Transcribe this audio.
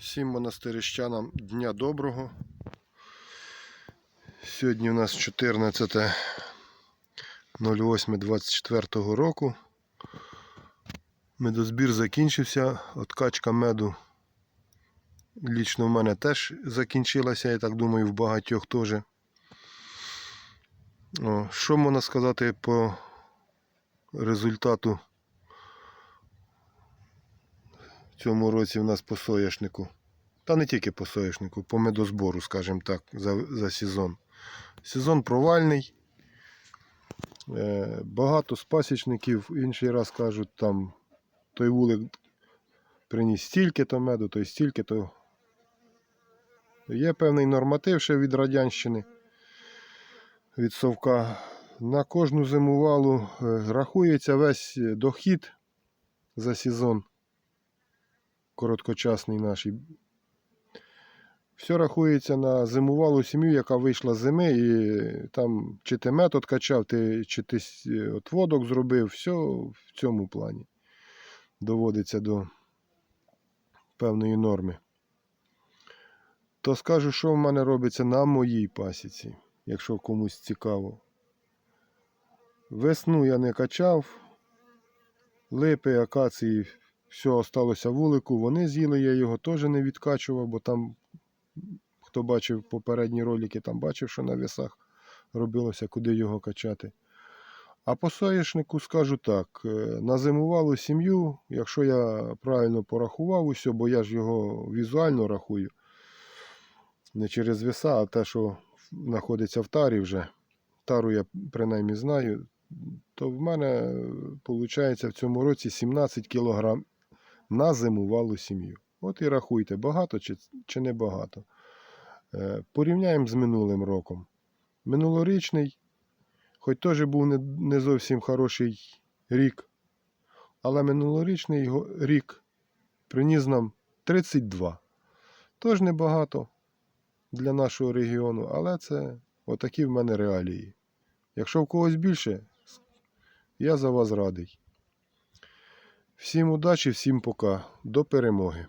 Всім монастирищанам дня доброго. Сьогодні у нас 14.08.24 року. Медозбір закінчився. Откачка меду лічно в мене теж закінчилася, я так думаю, в багатьох теж. Що можна сказати по результату цьому році в нас по соняшнику? Та не тільки по соняшнику, по медозбору, скажімо так, за, за сезон. Сезон провальний. Е, багато з пасічників, інший раз кажуть, там той вулик приніс стільки-то меду, той стільки-то. Є певний норматив ще від Радянщини, від совка. На кожну зимувалу е, рахується весь дохід за сезон короткочасний наш. Все рахується на зимувалу сім'ю, яка вийшла з зими, і там чи ти метод качав, ти, чи ти е, отводок зробив, все в цьому плані доводиться до певної норми. То скажу, що в мене робиться на моїй пасіці, якщо комусь цікаво. Весну я не качав, липи, акації, все осталося вулику, вони з'їли, я його теж не відкачував, бо там, хто бачив попередні ролики, там бачив, що на весах робилося, куди його качати. А по соняшнику скажу так: е, на зимувалу сім'ю, якщо я правильно порахував усе, бо я ж його візуально рахую, не через веса, а те, що знаходиться в тарі вже. Тару я принаймні знаю, то в мене виходить в цьому році 17 кг на зимувалу сім'ю. От і рахуйте, багато чи, чи не багато. Е, Порівняємо з минулим роком. Минулорічний, хоч теж був не, не зовсім хороший рік, але минулорічний рік приніс нам 32. Тож небагато для нашого регіону, але це отакі в мене реалії. Якщо в когось більше, я за вас радий. Всім удачі, всім пока. До перемоги.